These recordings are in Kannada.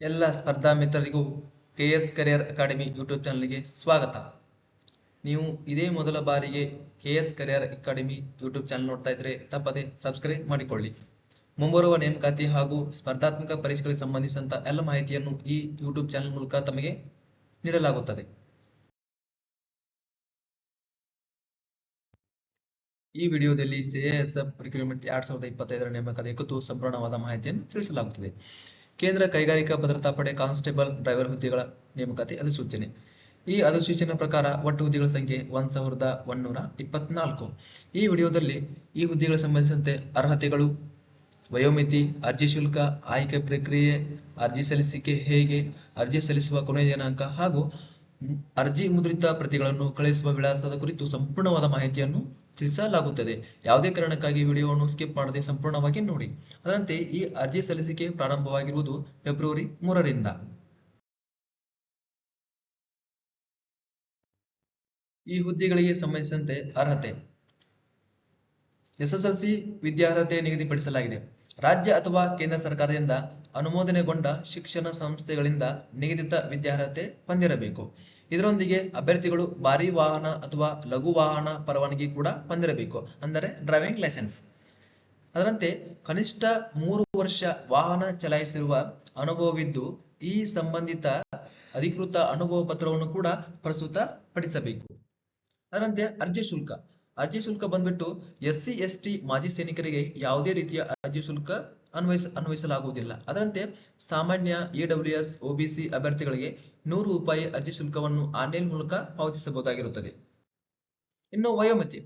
ಎಲ್ಲ ಸ್ಪರ್ಧಾ ಮಿತ್ರರಿಗೂ K S career academy YouTube ಚಾನಲ್ಗೆ ಸ್ವಾಗತ. ನೀವು ಇದೇ ಮೊದಲ ಬಾರಿಗೆ K S career academy YouTube channel ನೋಡ್ತಾ ಇದ್ರೆ ತಪ್ಪದೆ ಸಬ್ಸ್ಕ್ರೈಬ್ ಮಾಡಿಕೊಳ್ಳಿ. ಮುಂಬರುವ ನೇಮಕಾತಿ ಹಾಗೂ ಸ್ಪರ್ಧಾತ್ಮಕ ಪರೀಕ್ಷೆಗಳಿಗೆ ಸಂಬಂಧಿಸಿದಂತ ಎಲ್ಲ ಮಾಹಿತಿಯನ್ನು ಈ ಯೂಟ್ಯೂಬ್ ಚಾನಲ್ ಮೂಲಕ ತಮಗೆ ನೀಡಲಾಗುತ್ತದೆ. ಈ ವಿಡಿಯೋದಲ್ಲಿ ಸಿಎಎಸ್ಎಫ್ ರಿಕ್ರೂಟ್ಮೆಂಟ್ ಎರಡ್ ಸಾವಿರದ ಇಪ್ಪತ್ತೈದರ ನೇಮಕಾತಿ ಕುರಿತು ಸಂಪೂರ್ಣವಾದ ಮಾಹಿತಿಯನ್ನು ತಿಳಿಸಲಾಗುತ್ತದೆ. ಕೇಂದ್ರ ಕೈಗಾರಿಕಾ ಭದ್ರತಾ ಪಡೆ ಕಾನ್ಸ್ಟೇಬಲ್ ಡ್ರೈವರ್ ಹುದ್ದೆಗಳ ನೇಮಕಾತಿ ಅಧಿಸೂಚನೆ. ಈ ಅಧಿಸೂಚನೆ ಪ್ರಕಾರ ಒಟ್ಟು ಹುದ್ದೆಗಳ ಸಂಖ್ಯೆ ಒಂದ್ ಸಾವಿರದ ಒಂದೂರ ಇಪ್ಪತ್ನಾಲ್ಕು. ಈ ವಿಡಿಯೋದಲ್ಲಿ ಈ ಹುದ್ದೆಗಳ ಸಂಬಂಧಿಸಿದಂತೆ ಅರ್ಹತೆಗಳು, ವಯೋಮಿತಿ, ಅರ್ಜಿ ಶುಲ್ಕ, ಆಯ್ಕೆ ಪ್ರಕ್ರಿಯೆ, ಅರ್ಜಿ ಸಲ್ಲಿಸಿಕೆ ಹೇಗೆ, ಅರ್ಜಿ ಸಲ್ಲಿಸುವ ಕೊನೆಯ ದಿನಾಂಕ ಹಾಗೂ ಅರ್ಜಿ ಮುದ್ರಿತ ಪ್ರತಿಗಳನ್ನು ಕಳುಹಿಸುವ ವಿಳಾಸದ ಕುರಿತು ಸಂಪೂರ್ಣವಾದ ಮಾಹಿತಿಯನ್ನು ತಿಳಿಸಲಾಗುತ್ತದೆ ಯಾವುದೇ ಕಾರಣಕ್ಕಾಗಿ ವಿಡಿಯೋವನ್ನು ಸ್ಕಿಪ್ ಮಾಡದೆ ಸಂಪೂರ್ಣವಾಗಿ ನೋಡಿ. ಅದರಂತೆ ಈ ಅರ್ಜಿ ಸಲ್ಲಿಸಿಕೆ ಪ್ರಾರಂಭವಾಗಿರುವುದು ಫೆಬ್ರವರಿ ಮೂರರಿಂದ. ಈ ಹುದ್ದೆಗಳಿಗೆ ಸಂಬಂಧಿಸಿದಂತೆ ಅರ್ಹತೆ, ಎಸ್ಎಸ್ಎಲ್ಸಿ ವಿದ್ಯಾರ್ಹತೆ ನಿಗದಿಪಡಿಸಲಾಗಿದೆ. ರಾಜ್ಯ ಅಥವಾ ಕೇಂದ್ರ ಸರ್ಕಾರದಿಂದ ಅನುಮೋದನೆಗೊಂಡ ಶಿಕ್ಷಣ ಸಂಸ್ಥೆಗಳಿಂದ ನಿಗದಿತ ವಿದ್ಯಾರ್ಹತೆ ಹೊಂದಿರಬೇಕು ಇದರೊಂದಿಗೆ ಅಭ್ಯರ್ಥಿಗಳು ಭಾರಿ ವಾಹನ ಅಥವಾ ಲಘು ವಾಹನ ಪರವಾನಗಿ ಕೂಡ ಹೊಂದಿರಬೇಕು ಅಂದರೆ ಡ್ರೈವಿಂಗ್ ಲೈಸೆನ್ಸ್. ಅದರಂತೆ ಕನಿಷ್ಠ ಮೂರು ವರ್ಷ ವಾಹನ ಚಲಾಯಿಸಿರುವ ಅನುಭವವಿದ್ದು, ಈ ಸಂಬಂಧಿತ ಅಧಿಕೃತ ಅನುಭವ ಪತ್ರವನ್ನು ಕೂಡ ಪ್ರಸ್ತುತ ಪಡಿಸಬೇಕು ಅದರಂತೆ ಅರ್ಜಿ ಶುಲ್ಕ. ಅರ್ಜಿ ಶುಲ್ಕ ಬಂದ್ಬಿಟ್ಟು ಎಸ್ ಸಿ ಎಸ್ ಟಿ ಮಾಜಿ ಸೈನಿಕರಿಗೆ ಯಾವುದೇ ರೀತಿಯ ಅರ್ಜಿ ಶುಲ್ಕ ಅನ್ವಯಿಸ, ಅನ್ವಯಿಸಲಾಗುವುದಿಲ್ಲ. ಅದರಂತೆ ಸಾಮಾನ್ಯ ಎ ಡಬ್ಲ್ಯೂ ಎಸ್ ಒಬಿಸಿ ಅಭ್ಯರ್ಥಿಗಳಿಗೆ ನೂರು ರೂಪಾಯಿ ಅರ್ಜಿ ಶುಲ್ಕವನ್ನು ಆನ್ಲೈನ್ ಮೂಲಕ ಪಾವತಿಸಬಹುದಾಗಿರುತ್ತದೆ. ಇನ್ನು ವಯೋಮಿತಿ.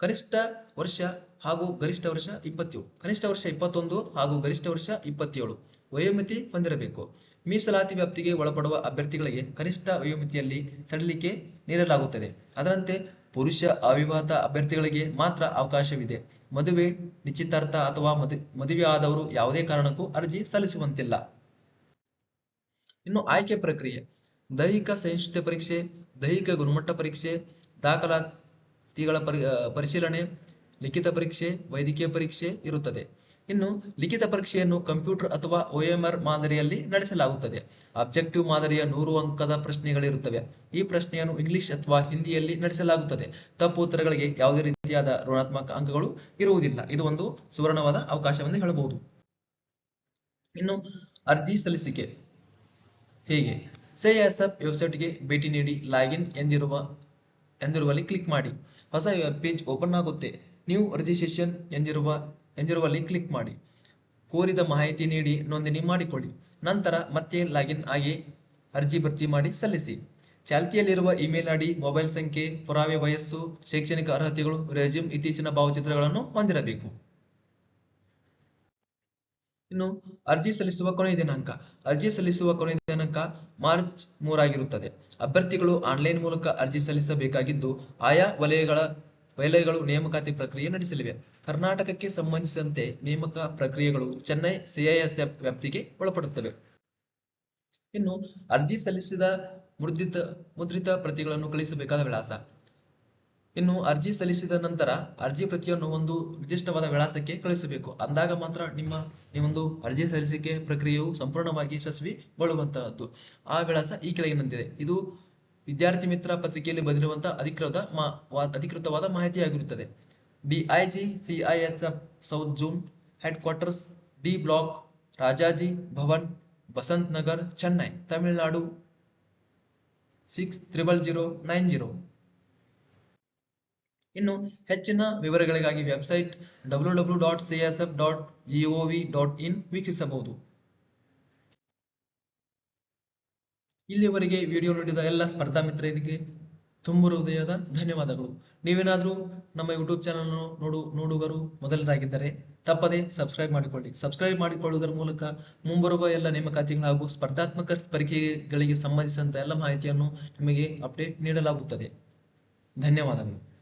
ಕನಿಷ್ಠ ವರ್ಷ ಹಾಗೂ ಗರಿಷ್ಠ ವರ್ಷ ಇಪ್ಪತ್ತೇಳು ಕನಿಷ್ಠ ವರ್ಷ ಇಪ್ಪತ್ತೊಂದು ಹಾಗೂ ಗರಿಷ್ಠ ವರ್ಷ ಇಪ್ಪತ್ತೇಳು. ವಯೋಮಿತಿ ಹೊಂದಿರಬೇಕು. ಮೀಸಲಾತಿ ವ್ಯಾಪ್ತಿಗೆ ಒಳಪಡುವ ಅಭ್ಯರ್ಥಿಗಳಿಗೆ ಕನಿಷ್ಠ ವಯೋಮಿತಿಯಲ್ಲಿ ಸಡಿಲಿಕೆ ನೀಡಲಾಗುತ್ತದೆ. ಅದರಂತೆ ಪುರುಷ ಅವಿವಾಹಿತ ಅಭ್ಯರ್ಥಿಗಳಿಗೆ ಮಾತ್ರ ಅವಕಾಶವಿದೆ. ಮದುವೆ ನಿಶ್ಚಿತಾರ್ಥ ಅಥವಾ ಮದು, ಮದುವೆ ಆದವರು ಯಾವುದೇ ಕಾರಣಕ್ಕೂ ಅರ್ಜಿ ಸಲ್ಲಿಸುವಂತಿಲ್ಲ. ಇನ್ನು ಆಯ್ಕೆ ಪ್ರಕ್ರಿಯೆ. ದೈಹಿಕ ಸಹಿಷ್ಣುತೆ ಪರೀಕ್ಷೆ, ದೈಹಿಕ ಗುಣಮಟ್ಟ ಪರೀಕ್ಷೆ, ದಾಖಲಾತಿಗಳ ಪರಿಶೀಲನೆ, ಲಿಖಿತ ಪರೀಕ್ಷೆ, ವೈದ್ಯಕೀಯ ಪರೀಕ್ಷೆ ಇರುತ್ತದೆ. ಇನ್ನು ಲಿಖಿತ ಪರೀಕ್ಷೆಯನ್ನು ಕಂಪ್ಯೂಟರ್ ಅಥವಾ OMR ಮಾದರಿಯಲ್ಲಿ ನಡೆಸಲಾಗುತ್ತದೆ. ಅಬ್ಜೆಕ್ಟಿವ್ ಮಾದರಿಯ ನೂರು ಅಂಕದ ಪ್ರಶ್ನೆಗಳಿರುತ್ತವೆ. ಈ ಪ್ರಶ್ನೆಯನ್ನು ಇಂಗ್ಲಿಷ್ ಅಥವಾ ಹಿಂದಿಯಲ್ಲಿ ನಡೆಸಲಾಗುತ್ತದೆ. ತಪ್ಪು ಉತ್ತರಗಳಿಗೆ ಯಾವುದೇ ರೀತಿಯಾದ ಋಣಾತ್ಮಕ ಅಂಕಗಳು ಇರುವುದಿಲ್ಲ. ಇದು ಒಂದು ಸುವರ್ಣವಾದ ಅವಕಾಶವೆಂದು ಹೇಳಬಹುದು. ಇನ್ನು ಅರ್ಜಿ ಸಲ್ಲಿಸಿಕೆ. ಹೇಗೆ? ಎಫ್ ವೆಬ್ಸೈಟ್ಗೆ ಭೇಟಿ ನೀಡಿ ಲಾಗಿನ್ ಎಂದಿರುವ, ಎಂದಿರುವಲ್ಲಿ ಕ್ಲಿಕ್ ಮಾಡಿ. ಹೊಸ ಪೇಜ್ ಓಪನ್ ಆಗುತ್ತೆ. ನ್ಯೂ ರಿಜಿಸ್ಟ್ರೇಷನ್ ಎಂದಿರುವ ಎಂದಿರುವಲ್ಲಿ ಕ್ಲಿಕ್ ಮಾಡಿ. ಕೋರಿದ ಮಾಹಿತಿ ನೀಡಿ, ನೋಂದಣಿ ಮಾಡಿಕೊಳ್ಳಿ ನಂತರ ಮತ್ತೆ ಲಾಗಿನ್ ಆಗಿ ಅರ್ಜಿ ಭರ್ತಿ ಮಾಡಿ ಸಲ್ಲಿಸಿ. ಚಾಲ್ತಿಯಲ್ಲಿರುವ ಇಮೇಲ್ ಐಡಿ ಮೊಬೈಲ್ ಸಂಖ್ಯೆ, ಪುರಾವೆ ವಯಸ್ಸು, ಶೈಕ್ಷಣಿಕ ಅರ್ಹತೆಗಳು ರೆಸ್ಯೂಮ್ ಇತ್ತೀಚಿನ ಭಾವಚಿತ್ರಗಳನ್ನು ಹೊಂದಿರಬೇಕು. ಇನ್ನು ಅರ್ಜಿ ಸಲ್ಲಿಸುವ ಕೊನೆಯ ದಿನಾಂಕ. ಅರ್ಜಿ ಸಲ್ಲಿಸುವ ಕೊನೆಯ ದಿನಾಂಕ ಮಾರ್ಚ್ ಮೂರಾಗಿರುತ್ತದೆ. ಅಭ್ಯರ್ಥಿಗಳು ಆನ್ಲೈನ್ ಮೂಲಕ ಅರ್ಜಿ ಸಲ್ಲಿಸಬೇಕಾಗಿದ್ದು, ಆಯಾ ವಲಯಗಳ ವಲಯಗಳು ನೇಮಕಾತಿ ಪ್ರಕ್ರಿಯೆ ನಡೆಸಲಿವೆ. ಕರ್ನಾಟಕಕ್ಕೆ ಸಂಬಂಧಿಸಿದಂತೆ ನೇಮಕ ಪ್ರಕ್ರಿಯೆಗಳು ಚೆನ್ನೈ ಸಿಐಎಸ್ಎಫ್ ವ್ಯಾಪ್ತಿಗೆ ಒಳಪಡುತ್ತವೆ. ಇನ್ನು ಅರ್ಜಿ ಸಲ್ಲಿಸಿದ ಮುದ್ರಿತ ಮುದ್ರಿತ ಪ್ರತಿಗಳನ್ನು ಕಳಿಸಬೇಕಾದ ವಿಳಾಸ. ಇನ್ನು ಅರ್ಜಿ ಸಲ್ಲಿಸಿದ ನಂತರ ಅರ್ಜಿ ಪ್ರತಿಯನ್ನು ಒಂದು ನಿರ್ದಿಷ್ಟವಾದ ವಿಳಾಸಕ್ಕೆ ಕಳಿಸಬೇಕು ಅಂದಾಗ ಮಾತ್ರ ನಿಮ್ಮ ಒಂದು ಅರ್ಜಿ ಸಲ್ಲಿಸಿಕೆ ಪ್ರಕ್ರಿಯೆಯು ಸಂಪೂರ್ಣವಾಗಿ ಯಶಸ್ವಿಗೊಳ್ಳುವಂತಹದ್ದು. ಆ ವಿಳಾಸ ಈ ಕೆಳಗಿನಂತಿದೆ. ಇದು ವಿದ್ಯಾರ್ಥಿ ಮಿತ್ರ ಪತ್ರಿಕೆಯಲ್ಲಿ ಬಂದಿರುವಂತಹ ಅಧಿಕೃತ ಅಧಿಕೃತವಾದ ಮಾಹಿತಿಯಾಗಿರುತ್ತದೆ. DIG CISF south zone headquarters D block, Rajaji, Bhavan Basant Nagar Chennai, Tamil Nadu, six triple zero nine zero. ಇನ್ನು ಹೆಚ್ಚಿನ ವಿವರಗಳಿಗಾಗಿ website W W dot CSF F dot G O V dot in ವೀಕ್ಷಿಸಬಹುದು. ಇಲ್ಲಿಯವರೆಗೆ ವಿಡಿಯೋ ನೋಡಿದ ಎಲ್ಲ ಸ್ಪರ್ಧಾ ಮಿತ್ರರಿಗೆ ತುಂಬ ಹೃದಯದ ಧನ್ಯವಾದಗಳು. ನೀವೇನಾದರೂ ನಮ್ಮ ಯೂಟ್ಯೂಬ್ ಚಾನಲ್ ನೋಡು, ನೋಡುಗರು ಮೊದಲರಾಗಿದ್ದರೆ ತಪ್ಪದೆ ಸಬ್ಸ್ಕ್ರೈಬ್ ಮಾಡಿಕೊಳ್ಳಿ. ಸಬ್ಸ್ಕ್ರೈಬ್ ಮಾಡಿಕೊಳ್ಳುವುದರ ಮೂಲಕ ಮುಂಬರುವ ಎಲ್ಲ ನೇಮಕಾತಿಗಳು ಹಾಗೂ ಸ್ಪರ್ಧಾತ್ಮಕ ಪರೀಕ್ಷೆಗಳಿಗೆ ಸಂಬಂಧಿಸಿದಂತಹ ಎಲ್ಲ ಮಾಹಿತಿಯನ್ನು ನಿಮಗೆ ಅಪ್ಡೇಟ್ ನೀಡಲಾಗುತ್ತದೆ. ಧನ್ಯವಾದಗಳು.